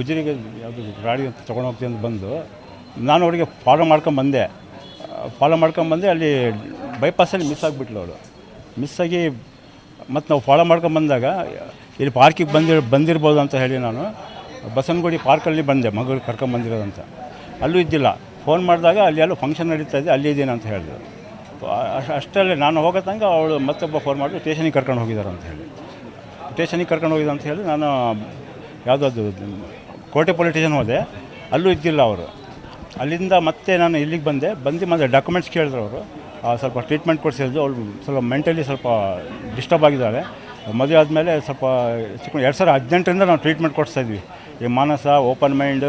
ಗುಜರಿಗೆ ಯಾವುದು ಗಾಡಿ ಅಂತ ತೊಗೊಂಡು ಹೋಗ್ತೀನಿ ಅಂತ ಬಂದು, ನಾನು ಅವರಿಗೆ ಫಾಲೋ ಮಾಡ್ಕೊಂಬಂದೆ ಫಾಲೋ ಮಾಡ್ಕೊಂಬಂದೆ ಅಲ್ಲಿ ಬೈಪಾಸಲ್ಲಿ ಮಿಸ್ ಆಗಿಬಿಟ್ಲು ಅವಳು ಮಿಸ್ ಆಗಿ ಮತ್ತು ನಾವು ಫಾಲೋ ಮಾಡ್ಕೊಂಬಂದಾಗ ಇಲ್ಲಿ ಪಾರ್ಕಿಗೆ ಬಂದಿ ಬಂದಿರ್ಬೋದು ಅಂತ ಹೇಳಿ ನಾನು, ಬಸನಗುಡಿ ಪಾರ್ಕಲ್ಲಿ ಬಂದೆ ಮಗಳು ಕರ್ಕೊಂಬಂದಿರೋದಂತ ಅಲ್ಲೂ ಇದ್ದಿಲ್ಲ. ಫೋನ್ ಮಾಡಿದಾಗ ಅಲ್ಲಿ ಎಲ್ಲೋ ಫಂಕ್ಷನ್ ನಡೀತಾ ಇದೆ, ಅಲ್ಲಿ ಇದ್ದೀನಿ ಅಂತ ಹೇಳಿದ್ರು. ಅಷ್ಟು ಅಷ್ಟರಲ್ಲಿ ನಾನು ಹೋಗೋ ತನಕ ಅವಳು ಮತ್ತೊಬ್ಬ ಫೋನ್ ಮಾಡಿ ಸ್ಟೇಷನಿಗೆ ಕರ್ಕೊಂಡು ಹೋಗಿದ್ದಾರೆ ಅಂತ ಹೇಳಿ. ಸ್ಟೇಷನಿಗೆ ಕರ್ಕೊಂಡು ಹೋಗಿದ್ದೆ ಅಂತ ಹೇಳಿ ನಾನು ಯಾವುದಾದ್ರು ಕೋಟೆ ಪೊಲೀಸ್ ಸ್ಟೇಷನ್ ಹೋದೆ. ಅಲ್ಲೂ ಇದ್ದಿಲ್ಲ ಅವರು. ಅಲ್ಲಿಂದ ಮತ್ತೆ ನಾನು ಇಲ್ಲಿಗೆ ಬಂದೆ. ಬಂದು ಮತ್ತೆ ಡಾಕ್ಯುಮೆಂಟ್ಸ್ ಕೇಳಿದ್ರು ಅವರು. ಸ್ವಲ್ಪ ಟ್ರೀಟ್ಮೆಂಟ್ ಕೊಡಿಸಿದ್ರು. ಅವ್ರು ಸ್ವಲ್ಪ ಮೆಂಟಲಿ ಸ್ವಲ್ಪ ಡಿಸ್ಟರ್ಬ್ ಆಗಿದ್ದಾರೆ ಮದುವೆ ಆದಮೇಲೆ ಸ್ವಲ್ಪ, ಚಿಕ್ಕ ಎರಡು ಸಾವಿರ ಹದಿನೆಂಟರಿಂದ ನಾವು ಟ್ರೀಟ್ಮೆಂಟ್ ಕೊಡಿಸ್ತಾ ಇದ್ವಿ. ಈ ಮಾನಸ ಓಪನ್ ಮೈಂಡ್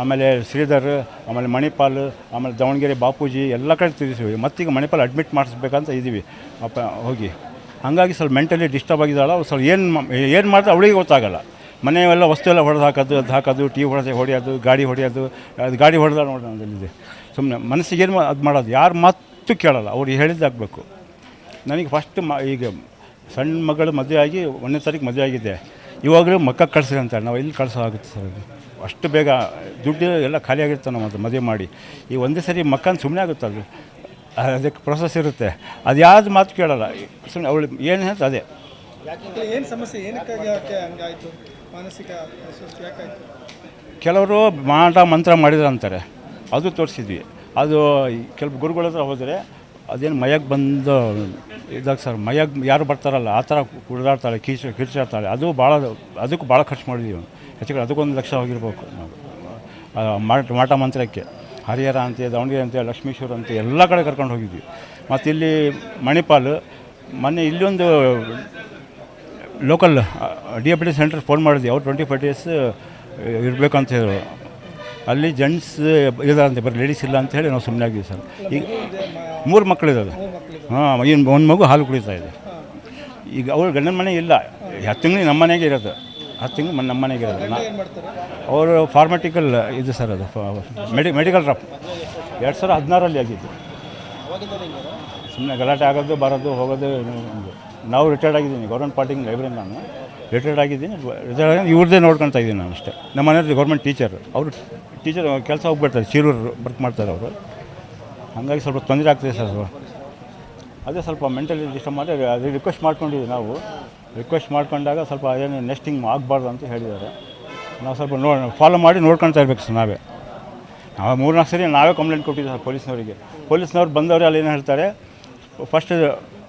ಆಮೇಲೆ ಶ್ರೀಧರ್, ಆಮೇಲೆ ಮಣಿಪಾಲ್, ಆಮೇಲೆ ದಾವಣಗೆರೆ ಬಾಪೂಜಿ ಎಲ್ಲ ಕಡೆ ತಿರುಗಿಸಿವಿ ಮತ್ತೀಗ ಮಣಿಪಾಲ್ ಅಡ್ಮಿಟ್ ಮಾಡಿಸ್ಬೇಕಂತ ಇದ್ದೀವಿ ಅಪ್ಪ, ಹೋಗಿ. ಹಾಗಾಗಿ ಸ್ವಲ್ಪ ಮೆಂಟಲಿ ಡಿಸ್ಟರ್ಬ್ ಆಗಿದ್ದಾಳೆ. ಅವ್ಳು ಸ್ವಲ್ಪ ಏನು ಏನು ಮಾಡಿದ್ರೆ ಅವಳಿಗೆ ಗೊತ್ತಾಗಲ್ಲ. ಮನೆಯೆಲ್ಲ ವಸ್ತು ಎಲ್ಲ ಹೊಡೆದು ಹಾಕೋದು, ಅದು ಹಾಕೋದು, ಟಿ ಹೊಡೆದು ಹೊಡೆಯೋದು, ಗಾಡಿ ಹೊಡೆಯೋದು, ಅದು ಗಾಡಿ ಹೊಡೆದ ನೋಡಿ ನನ್ನಲ್ಲಿದೆ ಸುಮ್ಮನೆ ಮನಸ್ಸಿಗೆ ಏನು ಅದು ಮಾಡೋದು? ಯಾರು ಮಾತು ಕೇಳಲ್ಲ, ಅವ್ರು ಹೇಳಿದ್ದಾಗಬೇಕು. ನನಗೆ ಫಸ್ಟ್ ಮ, ಈಗ ಸಣ್ಣ ಮಗಳು ಮದುವೆ ಆಗಿ ಒಂದನೇ ತಾರೀಕು ಮದುವೆ ಆಗಿದೆ. ಇವಾಗಲೂ ಮಕ್ಕ ಕಳಿಸ್ರಿ ಅಂತ ನಾವು ಇಲ್ಲಿ ಕಳಿಸೋ ಆಗುತ್ತೆ ಸರ್ ಅಷ್ಟು ಬೇಗ ದುಡ್ಡು ಎಲ್ಲ ಖಾಲಿ ನಾವು ಅದು ಮದುವೆ ಮಾಡಿ. ಈ ಒಂದೇ ಸರಿ ಮಕ್ಕನ ಸುಮ್ಮನೆ ಆಗುತ್ತೆ ಅದು. ಅದಕ್ಕೆ ಪ್ರೊಸೆಸ್ ಇರುತ್ತೆ. ಅದು ಯಾವ್ದು ಮಾತು ಕೇಳಲ್ಲ. ಸುಮ್ಮನೆ ಅವಳು ಏನು ಅಂತ ಅದೇ. ಏನು ಸಮಸ್ಯೆ? ಏನಕ್ಕಾಗಿ ಮಾನಸಿಕ ಕೆಲವರು ಮಾಟ ಮಂತ್ರ ಮಾಡಿದ್ರು ಅಂತಾರೆ. ಅದು ತೋರಿಸಿದ್ವಿ. ಅದು ಕೆಲವು ಗುರುಗಳ ಹತ್ರ ಹೋದರೆ ಅದೇನು ಮಯಕ್ಕೆ ಬಂದು ಇದಾಗ ಸರ್ ಮಯಕ್ಕೆ ಯಾರು ಬರ್ತಾರಲ್ಲ, ಆ ಥರ ಕುಡಿದಾಡ್ತಾಳೆ ಕೀಚು ಕಿರ್ಚಾಡ್ತಾಳೆ. ಅದು ಭಾಳ, ಅದಕ್ಕೂ ಭಾಳ ಖರ್ಚು ಮಾಡಿದ್ದೀವಿ ಹೆಚ್ಚಿಗೆ ಅದಕ್ಕೊಂದು ಲಕ್ಷ ಹೋಗಿರ್ಬೇಕು ನಾವು. ಮಾಟ ಮಾಟ ಮಂತ್ರಕ್ಕೆ. ಹರಿಹರ ಅಂತೆ, ದಾವಣಗೆರೆ ಅಂತೆ, ಲಕ್ಷ್ಮೀಶ್ವರ ಅಂತೆ ಎಲ್ಲ ಕಡೆ ಕರ್ಕೊಂಡು ಹೋಗಿದ್ವಿ. ಮತ್ತು ಇಲ್ಲಿ ಮಣಿಪಾಲ್, ಮೊನ್ನೆ ಇಲ್ಲೊಂದು ಲೋಕಲ್ ಡಿ ಸೆಂಟರ್ ಫೋನ್ ಮಾಡಿದ್ವಿ. ಅವ್ರು ಟ್ವೆಂಟಿ ಫೈವ್ ಡೇಸ್ ಇರಬೇಕಂತ ಹೇಳಿದ್ರು. ಅಲ್ಲಿ ಜೆಂಟ್ಸ್ ಇದಾರಂತೆ, ಬರೀ ಲೇಡೀಸ್ ಇಲ್ಲ ಅಂತ ಹೇಳಿ ನಾವು ಸುಮ್ಮನೆ ಆಗಿದ್ವಿ ಸರ್. ಈಗ ಮೂರು ಮಕ್ಕಳಿದ್ದಾವೆ ಹಾಂ, ಇನ್ನು ಒಂದು ಮಗು ಹಾಲು ಕುಡಿತಾ ಇದೆ. ಈಗ ಅವ್ರ ಗಂಡನ ಮನೆ ಇಲ್ಲ. ಹತ್ತು ತಿಂಗಳು ನಮ್ಮ ಮನೆಗೆ ಇರೋದು. ಹತ್ತು ತಿಂಗಳು ನಮ್ಮ ಮನೆಗೆ ಇರೋದು. ನಾ ಅವರು ಫಾರ್ಮೆಟಿಕಲ್ ಇದು ಸರ್ ಅದು ಮೆಡಿ ಮೆಡಿಕಲ್ ರಪ್ ಎರಡು ಸಾವಿರ ಹದಿನಾರಲ್ಲಿ ಆಗಿದ್ದು. ಸುಮ್ಮನೆ ಗಲಾಟೆ ಆಗೋದು ಬರೋದು ಹೋಗೋದು. ನಾವು ರಿಟೈರ್ಡ್ ಆಗಿದ್ದೀನಿ, ಗೌರ್ಮೆಂಟ್ ಪಾರ್ಟಿಂಗ್ ಲೈಬ್ರರಿ ನಾನು. ರಿಟೈರ್ಡ್ ಆಗಿದ್ದೀನಿ ರಿಟೈರ್ಡ್ ಆಗಿ ಇವ್ರದ್ದೇ ನೋಡ್ಕೊತಾ ಇದ್ದೀನಿ ನಾನು ಅಷ್ಟೇ. ನಮ್ಮ ಮನೆಯಲ್ಲಿ ಗೌರ್ಮೆಂಟ್ ಟೀಚರ್ ಅವರು ಟೀಚರ್ ಕೆಲಸ ಹೋಗ್ಬಿಡ್ತಾರೆ ಚೀರೂರು ವರ್ಕ್ ಮಾಡ್ತಾರೆ ಅವರು. ಹಾಗಾಗಿ ಸ್ವಲ್ಪ ತೊಂದರೆ ಆಗ್ತದೆ ಸರ್ ಅದು. ಸ್ವಲ್ಪ ಮೆಂಟಲಿ ಡಿಸ್ಟರ್ಬ್ ಮಾಡಿ, ಅದೇ ರಿಕ್ವೆಸ್ಟ್ ಮಾಡ್ಕೊಂಡಿದ್ದೀವಿ ನಾವು. ರಿಕ್ವೆಸ್ಟ್ ಮಾಡ್ಕೊಂಡಾಗ ಸ್ವಲ್ಪ ಅದೇನು ನೆಸ್ಟಿಂಗ್ ಆಗಬಾರ್ದು ಅಂತ ಹೇಳಿದ್ದಾರೆ. ನಾವು ಸ್ವಲ್ಪ ನೋ ಫಾಲೋ ಮಾಡಿ ನೋಡ್ಕೊಳ್ತಾ ಇರ್ಬೇಕು ಸರ್ ನಾವೇ. ನಾವು ಮೂರ್ನಾಲ್ಕು ಸರಿ ನಾವೇ ಕಂಪ್ಲೇಂಟ್ ಕೊಟ್ಟಿದ್ದೀವಿ ಸರ್ ಪೊಲೀಸ್ನವರಿಗೆ. ಪೊಲೀಸ್ನವ್ರು ಬಂದವರೇ ಅಲ್ಲಿ ಏನು ಹೇಳ್ತಾರೆ? ಫಸ್ಟ್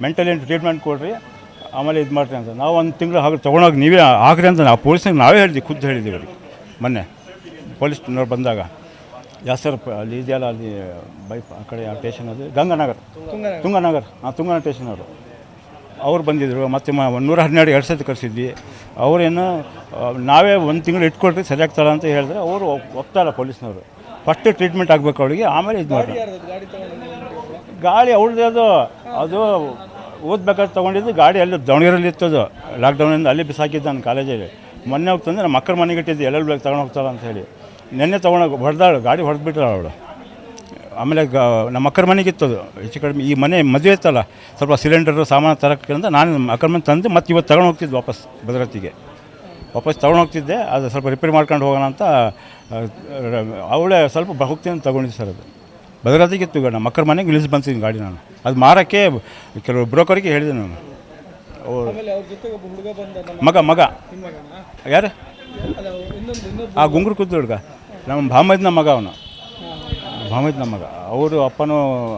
ಮೆಂಟಲಿ ಟ್ರೀಟ್ಮೆಂಟ್ ಕೊಡ್ರಿ ಆಮೇಲೆ ಇದು ಮಾಡ್ತೀನಿ ಅಂತ. ನಾವು ಒಂದು ತಿಂಗಳು ಹಾಗೆ ತೊಗೊಂಡೋಗಿ ನೀವೇ ಹಾಕ್ರಿ ಅಂತ ನಾವು ಪೊಲೀಸ್ನಾಗ ನಾವೇ ಹೇಳಿದ್ವಿ ಖುದ್ದು ಹೇಳಿದ್ದೀವಿ ಅವ್ರಿಗೆ. ಮೊನ್ನೆ ಪೊಲೀಸ್ನವ್ರು ಬಂದಾಗ ಯಾಸರ್ ಅಲ್ಲಿ ಇದೆಯಲ್ಲ ಅಲ್ಲಿ ಬೈ ಆ ಕಡೆ ಯಾವ ಟೇಷನ್ ಅದು ಗಂಗಾನಗರ್. ತುಂಗನಗರ. ಹಾಂ ತುಂಗಾನಗರ್ ಟೇಷನ್ ಅವರು. ಅವ್ರು ಬಂದಿದ್ದರು ಮತ್ತು ನೂರ ಹನ್ನೆರಡು ಎರಡು ಸತಿ ಕರೆಸಿದ್ವಿ. ಅವರೇನು ನಾವೇ ಒಂದು ತಿಂಗಳು ಇಟ್ಕೊಳ್ರಿ ಸರಿಯಾಗ್ತಾರ ಅಂತ ಹೇಳಿದ್ರೆ ಅವರು ಒಪ್ತಾರ ಪೊಲೀಸ್ನವರು ಫಸ್ಟ್ ಟ್ರೀಟ್ಮೆಂಟ್ ಆಗಬೇಕು ಅವಳಿಗೆ ಆಮೇಲೆ ಇದು ಮಾಡಿ ಗಾಳಿ ಅವಳದೇ ಅದು ಅದು ಓದ್ಬೇಕಾದ್ರೆ ತೊಗೊಂಡಿದ್ದು ಗಾಡಿ ಅಲ್ಲಿ ದಾವಣಗೆರೆಯಲ್ಲಿ ಅದು ಲಾಕ್ಡೌನಿಂದ ಅಲ್ಲಿ ಬಿಸಾಕಿದ್ದು ನಾನು ಕಾಲೇಜಲ್ಲಿ. ಮೊನ್ನೆ ಹೋಗ್ತಂದ್ರೆ ನಮ್ಮ ಮಕ್ಕಳ ಮನೆಗೆ ಇಟ್ಟಿದ್ದು ಎಲ್ಲೆಲ್ಲಿ ಬೇಕು ತಗೊಂಡು ಹೋಗ್ತಾಳೆ ಅಂತ ಹೇಳಿ. ನೆನ್ನೆ ತೊಗೊಂಡೋಗಿ ಹೊಡೆದಾಳು, ಗಾಡಿ ಹೊಡೆದ್ಬಿಟ್ಟಾಳು ಅವಳು. ಆಮೇಲೆ ಗ ನಮ್ಮ ಅಕ್ಕರ ಮನೆಗೆ ಅದು ಹೆಚ್ಚು ಕಡಿಮೆ ಈ ಮನೆ ಮದುವೆ ಇತ್ತಲ್ಲ, ಸ್ವಲ್ಪ ಸಿಲಿಂಡರ್ ಸಾಮಾನು ತರಕ್ಕೆ ಅಂತ ನಾನು ಅಕ್ಕರ ಮನೆ ತಂದು ಮತ್ತೆ ಇವತ್ತು ತಗೊಂಡು ಹೋಗ್ತಿದ್ದೆ ವಾಪಸ್ ಭದ್ರತಿಗೆ ವಾಪಸ್ ತಗೊಂಡು ಹೋಗ್ತಿದ್ದೆ, ಅದು ಸ್ವಲ್ಪ ರಿಪೇರಿ ಮಾಡ್ಕೊಂಡು ಹೋಗೋಣ ಅಂತ ಅವಳೇ ಸ್ವಲ್ಪ ಹೋಗ್ತೀನಿ ಅಂತ ತೊಗೊಂಡಿದ್ದೆ ಸರ್ ಅದು. ಭದ್ರತೆಗೆ ಇತ್ತು ಈಗ ನಮ್ಮ ಮಕ್ಕಳ ಮನೆಗೆ ಇಳಿಸಿ ಬಂದಿದ್ದೀನಿ ಗಾಡಿ ನಾನು. ಅದು ಮಾರೋಕ್ಕೆ ಕೆಲವು ಬ್ರೋಕರಿಗೆ ಹೇಳಿದೆ ನಾನು. ಮಗ ಮಗ. ಯಾರು? ಆ ಗುಂಗುರು ಕೂತು ಹುಡುಗ. ನಮ್ಮ ಭಾಮದ್ನ ಮಗ ಅವನು. ಭಾಮದ್ನ ಮಗ. ಅವರು ಅಪ್ಪನೂ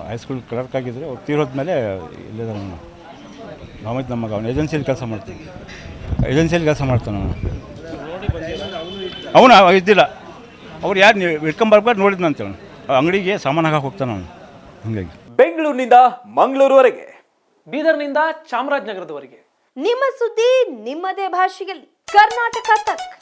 ಹೈಸ್ಕೂಲ್ ಕ್ಲರ್ಕ್ ಆಗಿದ್ದರು ಅವ್ರು ತೀರೋದ್ಮೇಲೆ ಇಲ್ಲದ ಅವನು. ಭಾಮದ್ನ ಮಗ ಅವನು. ಏಜೆನ್ಸಿಯಲ್ಲಿ ಕೆಲಸ ಮಾಡ್ತೀನಿ. ಏಜೆನ್ಸಿಯಲ್ಲಿ ಕೆಲಸ ಮಾಡ್ತಾನೆ ಅವನು. ಅವನು ಇದ್ದಿಲ್ಲ. ಅವ್ರು ಯಾರು ನೀವು ಇಟ್ಕೊಂಬರ್ಬಾರ್ದು ನೋಡಿದ್ನಂತೆ ಅವನು. ಅಂಗಡಿಗೆ ಸಾಮಾನು ಹಾಕಕ್ಕೆ ಹೋಗ್ತಾನೆ ಅವನು. ಹಂಗಾಗಿ. ಬೆಂಗಳೂರಿನಿಂದ ಮಂಗಳೂರುವರೆಗೆ. ಬೀದರ್ನಿಂದ ಚಾಮರಾಜನಗರದವರೆಗೆ. ನಿಮ್ಮ ಸುದ್ದಿ ನಿಮ್ಮದೇ ಭಾಷೆಯಲ್ಲಿ. ಕರ್ನಾಟಕ ತಕ್.